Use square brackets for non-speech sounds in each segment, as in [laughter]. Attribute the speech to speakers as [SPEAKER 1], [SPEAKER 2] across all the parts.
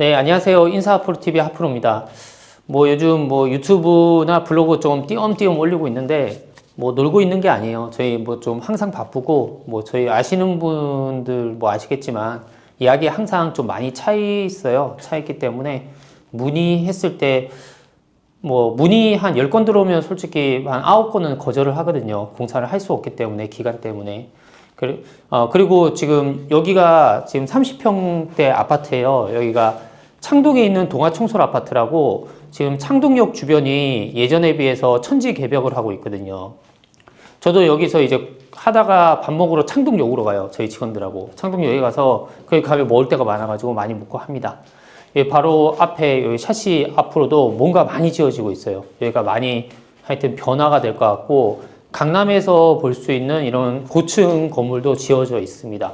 [SPEAKER 1] 네, 안녕하세요. 인사 프로TV 하프로입니다. 뭐 요즘 뭐 유튜브나 블로그 좀 띄엄띄엄 올리고 있는데 뭐 놀고 있는 게 아니에요. 저희 뭐 좀 항상 바쁘고 뭐 저희 아시는 분들 뭐 아시겠지만 이야기 항상 좀 많이 차 있어요. 차 있기 때문에 문의했을 때 뭐 문의 한 10건 들어오면 솔직히 한 9건은 거절을 하거든요. 공사를 할 수 없기 때문에 기간 때문에. 어, 그리고 지금 여기가 지금 30평대 아파트예요. 여기가 창동에 있는 동아청솔 아파트라고 지금 창동역 주변이 예전에 비해서 천지 개벽을 하고 있거든요. 저도 여기서 이제 하다가 밥 먹으러 창동역으로 가요. 저희 직원들하고. 창동역에 가서 거기 가면 먹을 데가 많아가지고 많이 먹고 합니다. 예, 바로 앞에 여기 샤시 앞으로도 뭔가 많이 지어지고 있어요. 여기가 많이 하여튼 변화가 될 것 같고 강남에서 볼 수 있는 이런 고층 건물도 지어져 있습니다.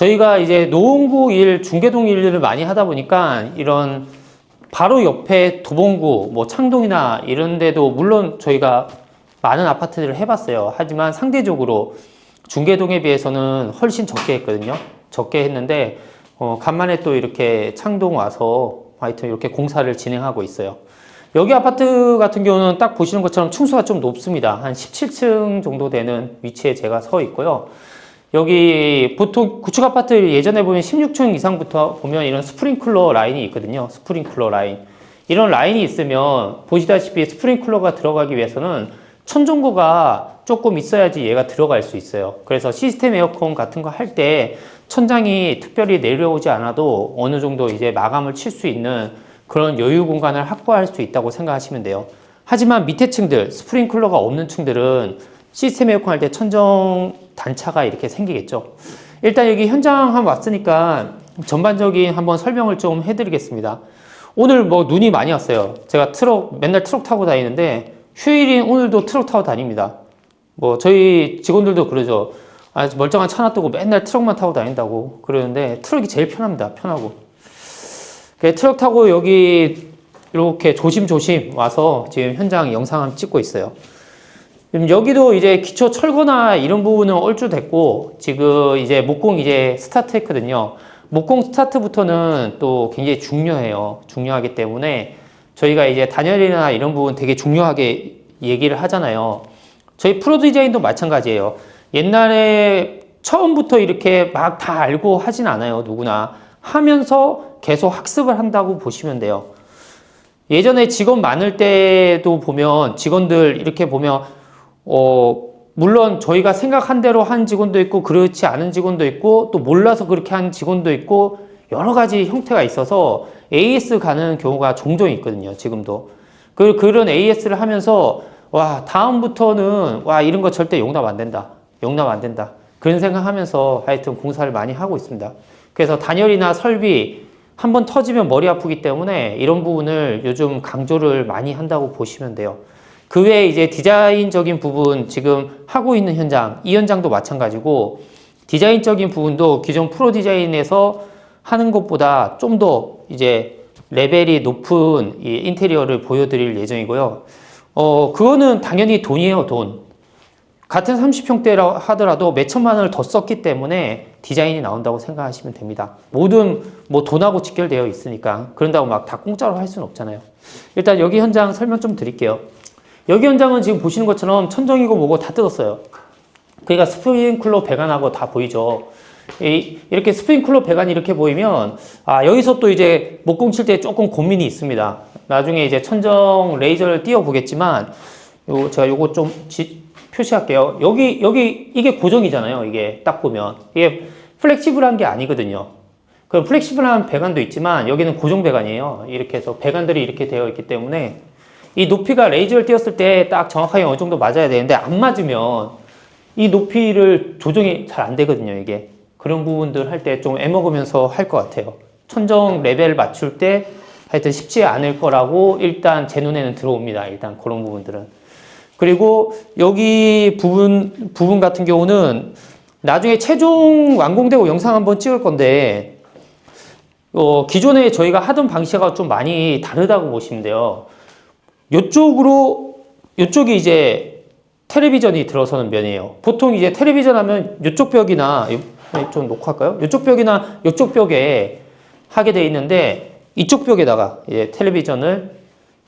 [SPEAKER 1] 저희가 이제 노원구 일, 중계동 일을 많이 하다 보니까 이런 바로 옆에 도봉구, 뭐 창동이나 이런 데도 물론 저희가 많은 아파트들을 해봤어요. 하지만 상대적으로 중계동에 비해서는 훨씬 적게 했거든요. 적게 했는데, 어, 간만에 또 이렇게 창동 와서 하여튼 이렇게 공사를 진행하고 있어요. 여기 아파트 같은 경우는 딱 보시는 것처럼 층수가 좀 높습니다. 한 17층 정도 되는 위치에 제가 서 있고요. 여기 보통 구축 아파트 예전에 보면 16층 이상부터 보면 이런 스프링클러 라인이 있거든요. 스프링클러 라인. 이런 라인이 있으면 보시다시피 스프링클러가 들어가기 위해서는 천정고가 조금 있어야지 얘가 들어갈 수 있어요. 그래서 시스템 에어컨 같은 거 할 때 천장이 특별히 내려오지 않아도 어느 정도 이제 마감을 칠 수 있는 그런 여유 공간을 확보할 수 있다고 생각하시면 돼요. 하지만 밑에 층들, 스프링클러가 없는 층들은 시스템 에어컨 할 때 천정 단차가 이렇게 생기겠죠. 일단 여기 현장 한번 왔으니까 전반적인 한번 설명을 좀 해드리겠습니다. 오늘 뭐 눈이 많이 왔어요. 제가 트럭, 맨날 트럭 타고 다니는데 휴일인 오늘도 트럭 타고 다닙니다. 뭐 저희 직원들도 그러죠. 아, 멀쩡한 차 놔두고 맨날 트럭만 타고 다닌다고 그러는데 트럭이 제일 편합니다. 편하고. 그 트럭 타고 여기 이렇게 조심조심 와서 지금 현장 영상 한번 찍고 있어요. 여기도 이제 기초 철거나 이런 부분은 얼추 됐고 지금 이제 목공 이제 스타트 했거든요. 목공 스타트부터는 또 굉장히 중요해요. 중요하기 때문에 저희가 이제 단열이나 이런 부분 되게 중요하게 얘기를 하잖아요. 저희 프로 디자인도 마찬가지예요. 옛날에 처음부터 이렇게 막 다 알고 하진 않아요. 누구나 하면서 계속 학습을 한다고 보시면 돼요. 예전에 직원 많을 때도 보면 직원들 이렇게 보면 어 물론 저희가 생각한 대로 한 직원도 있고 그렇지 않은 직원도 있고 또 몰라서 그렇게 한 직원도 있고 여러 가지 형태가 있어서 AS 가는 경우가 종종 있거든요. 지금도 그 그런 AS를 하면서 와 다음부터는 와 이런 거 절대 용납 안 된다. 용납 안 된다. 그런 생각하면서 하여튼 공사를 많이 하고 있습니다. 그래서 단열이나 설비 한번 터지면 머리 아프기 때문에 이런 부분을 요즘 강조를 많이 한다고 보시면 돼요. 그 외에 이제 디자인적인 부분 지금 하고 있는 현장, 이 현장도 마찬가지고 디자인적인 부분도 기존 프로 디자인에서 하는 것보다 좀 더 이제 레벨이 높은 이 인테리어를 보여드릴 예정이고요. 어, 그거는 당연히 돈이에요, 돈. 같은 30평대라 하더라도 몇 천만 원을 더 썼기 때문에 디자인이 나온다고 생각하시면 됩니다. 모든 뭐 돈하고 직결되어 있으니까 그런다고 막 다 공짜로 할 수는 없잖아요. 일단 여기 현장 설명 좀 드릴게요. 여기 현장은 지금 보시는 것처럼 천정이고 뭐고 다 뜯었어요. 그러니까 스프링클러 배관하고 다 보이죠. 이, 이렇게 스프링클러 배관이 이렇게 보이면 아 여기서 또 이제 목공 칠 때 조금 고민이 있습니다. 나중에 이제 천정 레이저를 띄워 보겠지만 요 제가 요거 좀 지- 표시할게요. 여기 여기 이게 고정이잖아요. 이게 딱 보면 이게 플렉시블한 게 아니거든요. 그 플렉시블한 배관도 있지만 여기는 고정 배관이에요. 이렇게 해서 배관들이 이렇게 되어 있기 때문에 이 높이가 레이저를 띄웠을 때 딱 정확하게 어느 정도 맞아야 되는데 안 맞으면 이 높이를 조정이 잘 안 되거든요. 이게 그런 부분들 할 때 좀 애먹으면서 할 것 같아요. 천정 레벨 맞출 때 하여튼 쉽지 않을 거라고 일단 제 눈에는 들어옵니다. 일단 그런 부분들은. 그리고 여기 부분, 부분 같은 경우는 나중에 최종 완공되고 영상 한번 찍을 건데, 어, 기존에 저희가 하던 방식하고 좀 많이 다르다고 보시면 돼요. 이쪽으로, 이쪽이 이제 텔레비전이 들어서는 면이에요. 보통 이제 텔레비전 하면 이쪽 벽이나, 이- 좀 놓고 할까요? 이쪽 벽이나 이쪽 벽에 하게 돼 있는데 이쪽 벽에다가 이제 텔레비전을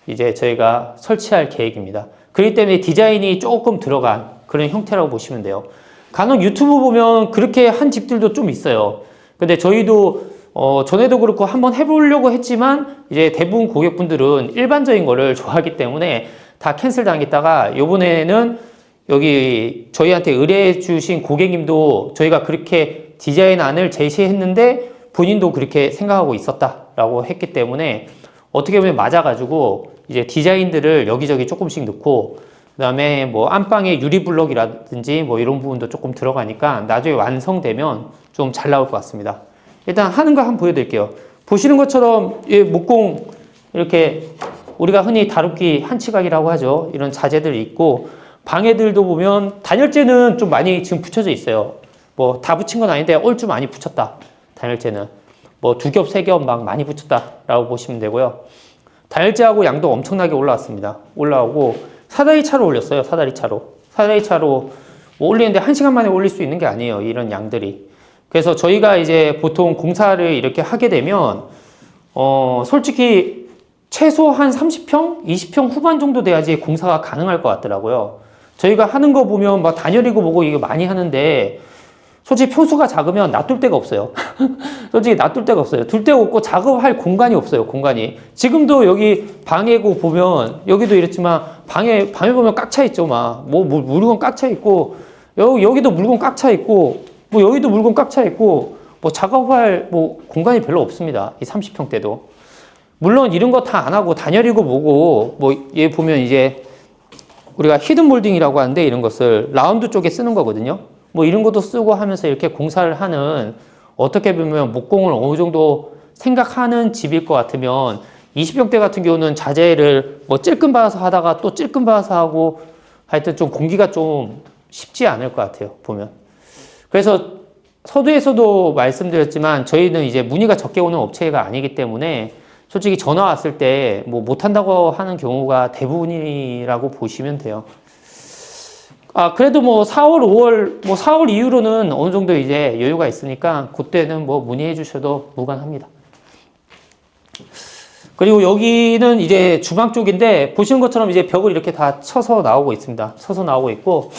[SPEAKER 1] 이제 저희가 설치할 계획입니다. 그렇기 때문에 디자인이 조금 들어간 그런 형태라고 보시면 돼요. 간혹 유튜브 보면 그렇게 한 집들도 좀 있어요. 근데 저희도 어, 전에도 그렇고 한번 해보려고 했지만 이제 대부분 고객분들은 일반적인 거를 [laughs] 좋아하기 때문에 다 캔슬 당했다가 요번에는 여기 저희한테 의뢰해 주신 고객님도 저희가 그렇게 디자인안을 제시했는데 본인도 그렇게 생각하고 있었다라고 했기 때문에 어떻게 보면 맞아가지고 이제 디자인들을 여기저기 조금씩 넣고 그다음에 뭐 안방에 유리 블럭이라든지 뭐 이런 부분도 조금 들어가니까 나중에 완성되면 좀 잘 나올 것 같습니다. 일단 하는 거 한번 보여드릴게요. 보시는 것처럼 이 목공 이렇게 우리가 흔히 다루기 한치각이라고 하죠. 이런 자재들이 있고 방해들도 보면 단열재는 좀 많이 지금 붙여져 있어요. 뭐 다 붙인 건 아닌데 얼추 많이 붙였다. 단열재는 뭐 두 겹, 세 겹 막 많이 붙였다라고 보시면 되고요. 단열재하고 양도 엄청나게 올라왔습니다. 올라오고 사다리 차로 올렸어요. 사다리 차로. 사다리 차로 뭐 올리는데 한 시간 만에 올릴 수 있는 게 아니에요. 이런 양들이. 그래서 저희가 이제 보통 공사를 이렇게 하게 되면 어 솔직히 최소 한 30평, 20평 후반 정도 돼야지 공사가 가능할 것 같더라고요. 저희가 하는 거 보면 막 단열이고 뭐고 이거 많이 하는데 솔직히 표수가 작으면 놔둘 데가 없어요. [laughs] 솔직히 놔둘 데가 없어요. 둘 데가 없고 작업할 공간이 없어요. 공간이. 지금도 여기 방에고 보면 여기도 이렇지만 방에 방에 보면 꽉 차 있죠. 막뭐 뭐, 물건 꽉 차 있고 여기 여기도 물건 꽉 차 있고 뭐 여기도 물건 꽉 차 있고 뭐 작업할 뭐 공간이 별로 없습니다. 이 30평대도. 물론 이런 거 다 안 하고 단열이고 뭐고 뭐 얘 보면 이제 우리가 히든 몰딩이라고 하는데 이런 것을 라운드 쪽에 쓰는 거거든요. 뭐 이런 것도 쓰고 하면서 이렇게 공사를 하는 어떻게 보면 목공을 어느 정도 생각하는 집일 것 같으면 20평대 같은 경우는 자재를 뭐 찔끔 받아서 하다가 또 찔끔 받아서 하고 하여튼 좀 공기가 좀 쉽지 않을 것 같아요. 보면. 그래서 서두에서도 말씀드렸지만 저희는 이제 문의가 적게 오는 업체가 아니기 때문에 솔직히 전화 왔을 때 뭐 못한다고 하는 경우가 대부분이라고 보시면 돼요. 아, 그래도 뭐 4월, 5월, 뭐 4월 이후로는 어느 정도 이제 여유가 있으니까 그때는 뭐 문의해 주셔도 무관합니다. 그리고 여기는 이제 주방 쪽인데 보시는 것처럼 이제 벽을 이렇게 다 쳐서 나오고 있습니다. 쳐서 나오고 있고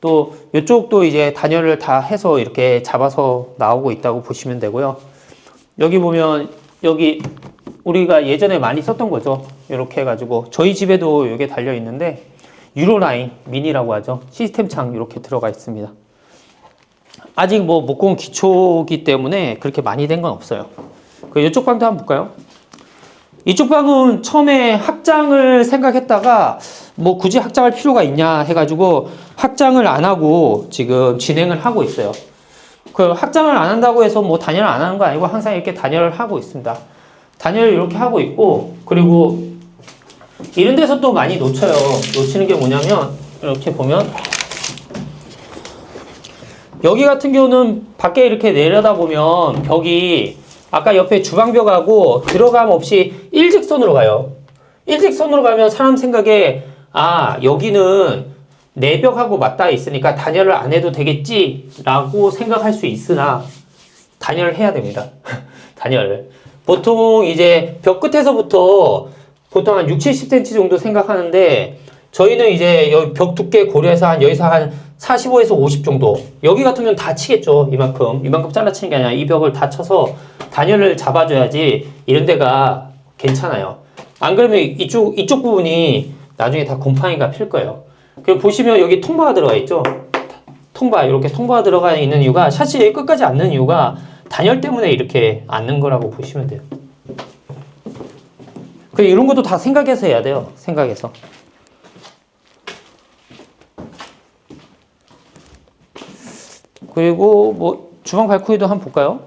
[SPEAKER 1] 또 이쪽도 이제 단열을 다 해서 이렇게 잡아서 나오고 있다고 보시면 되고요. 여기 보면 여기 우리가 예전에 많이 썼던 거죠. 이렇게 해가지고 저희 집에도 이게 달려 있는데 유로라인 미니라고 하죠. 시스템 창 이렇게 들어가 있습니다. 아직 뭐 목공 기초기 때문에 그렇게 많이 된 건 없어요. 그 이쪽 방도 한번 볼까요? 이쪽 방은 처음에 확장을 생각했다가 뭐 굳이 확장할 필요가 있냐 해가지고 확장을 안 하고 지금 진행을 하고 있어요. 그 확장을 안 한다고 해서 뭐 단열을 안 하는 거 아니고 항상 이렇게 단열을 하고 있습니다. 단열을 이렇게 하고 있고 그리고 이런 데서 또 많이 놓쳐요. 놓치는 게 뭐냐면 이렇게 보면 여기 같은 경우는 밖에 이렇게 내려다 보면 벽이 아까 옆에 주방벽하고 들어감 없이 일직선으로 가요. 일직선으로 가면 사람 생각에 아 여기는 내 벽하고 맞닿아 있으니까 단열을 안 해도 되겠지라고 생각할 수 있으나 단열을 해야 됩니다. [laughs] 단열을 보통 이제 벽 끝에서부터 보통 한 6, 70cm 정도 생각하는데 저희는 이제 여기 벽 두께 고려해서 한 여기서 한 45에서 50 정도. 여기 같으면 다 치겠죠 이만큼. 이만큼 잘라치는 게 아니라 이 벽을 다 쳐서 단열을 잡아줘야지 이런 데가 괜찮아요. 안 그러면 이쪽 이쪽 부분이 나중에 다 곰팡이가 필 거예요. 그 보시면 여기 통바가 들어가 있죠? 통바 이렇게 통바가 들어가 있는 이유가 여기 끝까지 앉는 이유가 단열 때문에 이렇게 앉는 거라고 보시면 돼요. 그 이런 것도 다 생각해서 해야 돼요 생각해서 그리고 뭐 주방 발코니도 한번 볼까요?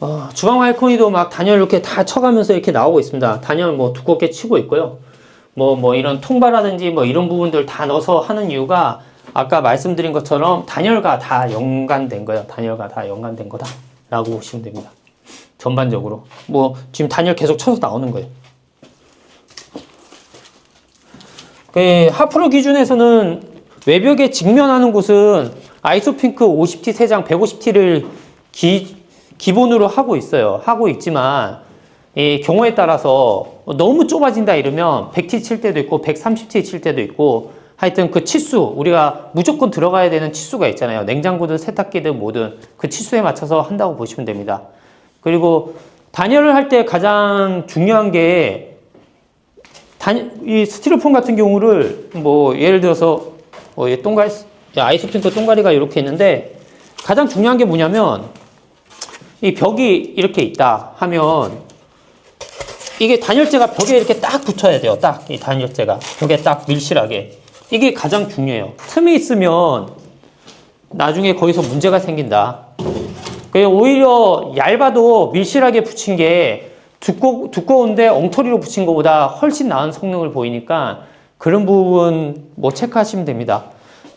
[SPEAKER 1] 어, 주방 발코니도 막 단열 이렇게 다 쳐가면서 이렇게 나오고 있습니다. 단열 뭐 두껍게 치고 있고요. 뭐, 뭐 이런 통바라든지 뭐 이런 부분들 다 넣어서 하는 이유가 아까 말씀드린 것처럼 단열과 다 연관된 거예요. 단열과 다 연관된 거다. 라고 보시면 됩니다. 전반적으로. 뭐 지금 단열 계속 쳐서 나오는 거예요. 그 하프로 기준에서는 외벽에 직면하는 곳은 아이소핑크 50T 3장 150T를 기, 기본으로 하고 있어요. 하고 있지만 이 경우에 따라서 너무 좁아진다 이러면 100T 칠 때도 있고 130T 칠 때도 있고 하여튼 그 치수 우리가 무조건 들어가야 되는 치수가 있잖아요. 냉장고든 세탁기든 뭐든 그 치수에 맞춰서 한다고 보시면 됩니다. 그리고 단열을 할 때 가장 중요한 게 단, 이 스티로폼 같은 경우를 뭐 예를 들어서 뭐이 동갈 아이스핑크 동가리가 이렇게 있는데 가장 중요한 게 뭐냐면 이 벽이 이렇게 있다 하면 이게 단열재가 벽에 이렇게 딱 붙어야 돼요. 딱 이 단열재가 벽에 딱 밀실하게 이게 가장 중요해요. 틈이 있으면 나중에 거기서 문제가 생긴다. 그 오히려 얇아도 밀실하게 붙인 게 두꺼, 두꺼운데 엉터리로 붙인 것보다 훨씬 나은 성능을 보이니까 그런 부분 뭐 체크하시면 됩니다.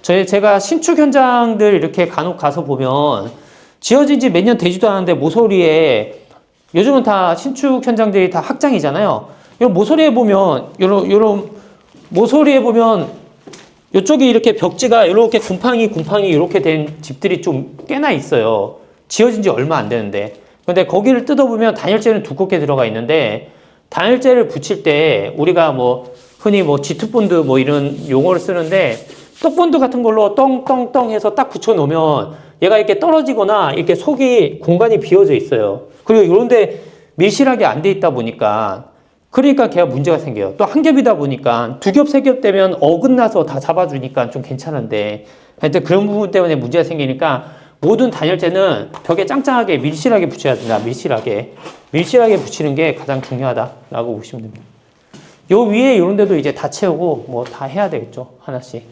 [SPEAKER 1] 저희 제가 신축 현장들 이렇게 간혹 가서 보면 지어진 지 몇 년 되지도 않았는데 모서리에 요즘은 다 신축 현장들이 다 확장이잖아요. 이 모서리에 보면 요런 요런 모서리에 보면 이쪽이 이렇게 벽지가 이렇게 곰팡이 곰팡이 이렇게 된 집들이 좀 꽤나 있어요. 지어진 지 얼마 안 되는데. 근데 거기를 뜯어보면 단열재는 두껍게 들어가 있는데 단열재를 붙일 때 우리가 뭐 흔히 뭐 지트본드 뭐 이런 용어를 쓰는데 떡본드 같은 걸로 떵떵떵 해서 딱 붙여 놓으면 얘가 이렇게 떨어지거나 이렇게 속이 공간이 비어져 있어요. 그리고 이런데 밀실하게 안 돼 있다 보니까 그러니까 걔가 문제가 생겨요. 또 한 겹이다 보니까 두 겹, 세 겹 되면 어긋나서 다 잡아주니까 좀 괜찮은데 하여튼 그런 부분 때문에 문제가 생기니까 모든 단열재는 벽에 짱짱하게 밀실하게 붙여야 된다. 밀실하게. 밀실하게 붙이는 게 가장 중요하다라고 보시면 됩니다. 요 위에 이런 데도 이제 다 채우고 뭐 다 해야 되겠죠. 하나씩.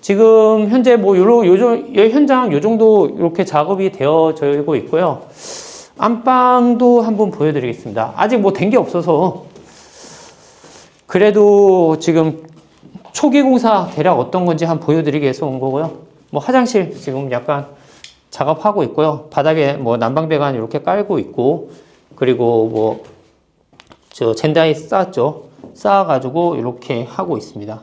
[SPEAKER 1] 지금 현재 뭐 요런 요정 요 현장 요 정도 이렇게 작업이 되어지고 있고요. 안방도 한번 보여드리겠습니다. 아직 뭐 된 게 없어서 그래도 지금 초기 공사 대략 어떤 건지 한번 보여드리기 위해서 온 거고요. 뭐 화장실 지금 약간 작업하고 있고요. 바닥에 뭐 난방배관 이렇게 깔고 있고 그리고 뭐 저 젠다이 쌓았죠. 쌓아가지고 이렇게 하고 있습니다.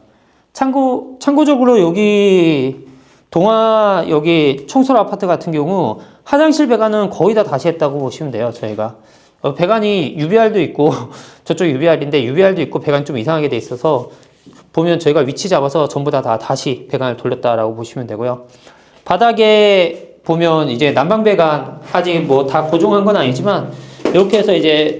[SPEAKER 1] 참고 참고적으로 여기 동아 여기 청솔 아파트 같은 경우 화장실 배관은 거의 다 다시 했다고 보시면 돼요. 저희가 어, 배관이 UBR도 있고 [laughs] 저쪽 UBR인데 UBR도 있고 배관 좀 이상하게 돼 있어서 보면 저희가 위치 잡아서 전부 다, 다 다시 배관을 돌렸다라고 보시면 되고요. 바닥에 보면 이제 난방 배관 아직 뭐 다 고정한 건 아니지만 이렇게 해서 이제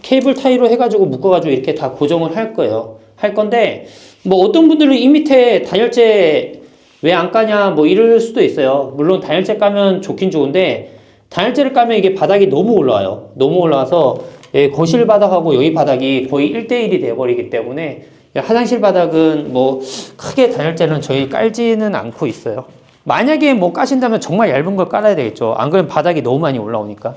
[SPEAKER 1] 케이블 타이로 해가지고 묶어가지고 이렇게 다 고정을 할 거예요. 할 건데 뭐 어떤 분들은 이 밑에 단열재 왜 안 까냐 뭐 이럴 수도 있어요. 물론 단열재 까면 좋긴 좋은데 단열재를 까면 이게 바닥이 너무 올라와요. 너무 올라와서 예, 거실 바닥하고 여기 바닥이 거의 1대1이 돼버리기 때문에 화장실 바닥은 뭐 크게 단열재는 저희 깔지는 않고 있어요. 만약에 뭐 까신다면 정말 얇은 걸 깔아야 되겠죠. 안 그러면 바닥이 너무 많이 올라오니까.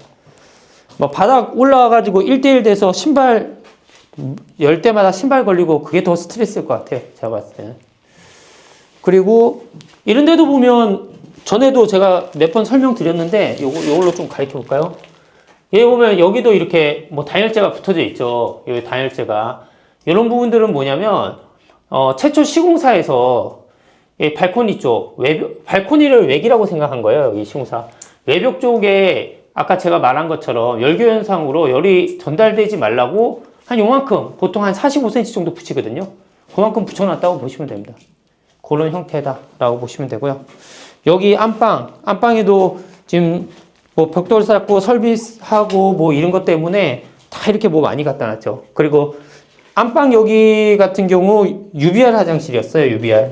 [SPEAKER 1] 뭐 바닥 올라와가지고 1대1 돼서 신발 열 때마다 신발 걸리고 그게 더 스트레스일 것 같아요. 제가 봤을 때는. 그리고 이런 데도 보면 전에도 제가 몇 번 설명드렸는데 요거, 요걸로 좀 가르쳐 볼까요? 여기 보면 여기도 이렇게 뭐 단열재가 붙어져 있죠. 여기 단열재가. 이런 부분들은 뭐냐면 어, 최초 시공사에서 이 발코니 쪽 외벽 발코니를 외기라고 생각한 거예요. 여기 시공사. 외벽 쪽에 아까 제가 말한 것처럼 열교 현상으로 열이 전달되지 말라고 한 요만큼 보통 한 45cm 정도 붙이거든요. 그만큼 붙여놨다고 보시면 됩니다. 그런 형태다라고 보시면 되고요. 여기 안방, 안방에도 지금 뭐 벽돌 쌓고 설비하고 뭐 이런 것 때문에 다 이렇게 뭐 많이 갖다 놨죠. 그리고 안방 여기 같은 경우 UBR 화장실이었어요. UBR.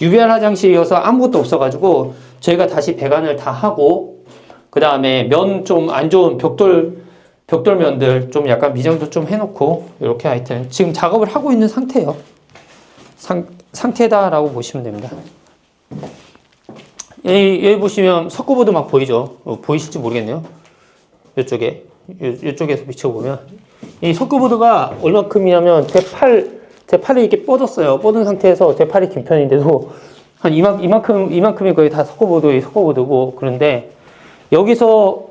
[SPEAKER 1] UBR 화장실이어서 아무것도 없어가지고 저희가 다시 배관을 다 하고 그 다음에 면 좀 안 좋은 벽돌 벽돌면들 좀 약간 미정도 좀 해놓고 이렇게 하여튼 지금 작업을 하고 있는 상태예요. 상, 상태다라고 보시면 됩니다. 여기, 여기 보시면 석고보드 막 보이죠? 어, 보이실지 모르겠네요. 이쪽에 이- 이쪽에서 비춰보면 이 석고보드가 얼마큼이냐면 제 팔, 제 팔이 이렇게 뻗었어요. 뻗은 상태에서 제 팔이 긴 편인데도 [laughs] 한 이만, 이만큼, 이만큼이 거의 다 석고보드, 석고보드고 그런데 여기서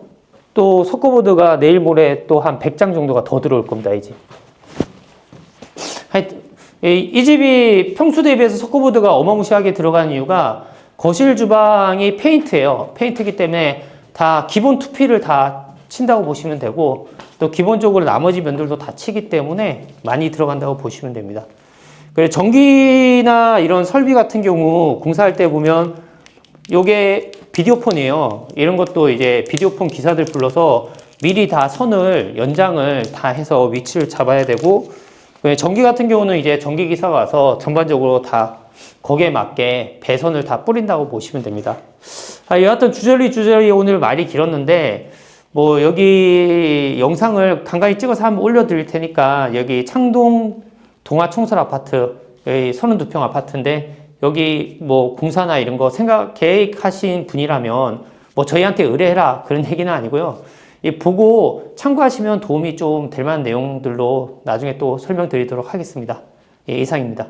[SPEAKER 1] 또 석고보드가 내일 모레 또 한 100장 정도가 더 들어올 겁니다, 이 집. 하여튼, 이, 이 집이 평수 대비해서 석고보드가 어마무시하게 들어간 이유가 거실 주방이 페인트예요. 페인트이기 때문에 다 기본 투피를 다 친다고 보시면 되고 또 기본적으로 나머지 면들도 다 치기 때문에 많이 들어간다고 보시면 됩니다. 그리고 전기나 이런 설비 같은 경우 공사할 때 보면 요게 비디오폰이에요. 이런 것도 이제 비디오폰 기사들 불러서 미리 다 선을 연장을 다 해서 위치를 잡아야 되고 그다음에 전기 같은 경우는 이제 전기 기사가 와서 전반적으로 다 거기에 맞게 배선을 다 뿌린다고 보시면 됩니다. 아, 여하튼 주저리 주저리 오늘 말이 길었는데 뭐 여기 영상을 간간히 찍어서 한번 올려드릴 테니까 여기 창동 동아청설 아파트 여기 32평 아파트인데 여기 뭐 공사나 이런 거 생각 계획하신 분이라면 뭐 저희한테 의뢰해라 그런 얘기는 아니고요. 이 보고 참고하시면 도움이 좀 될 만한 내용들로 나중에 또 설명드리도록 하겠습니다. 예, 이상입니다.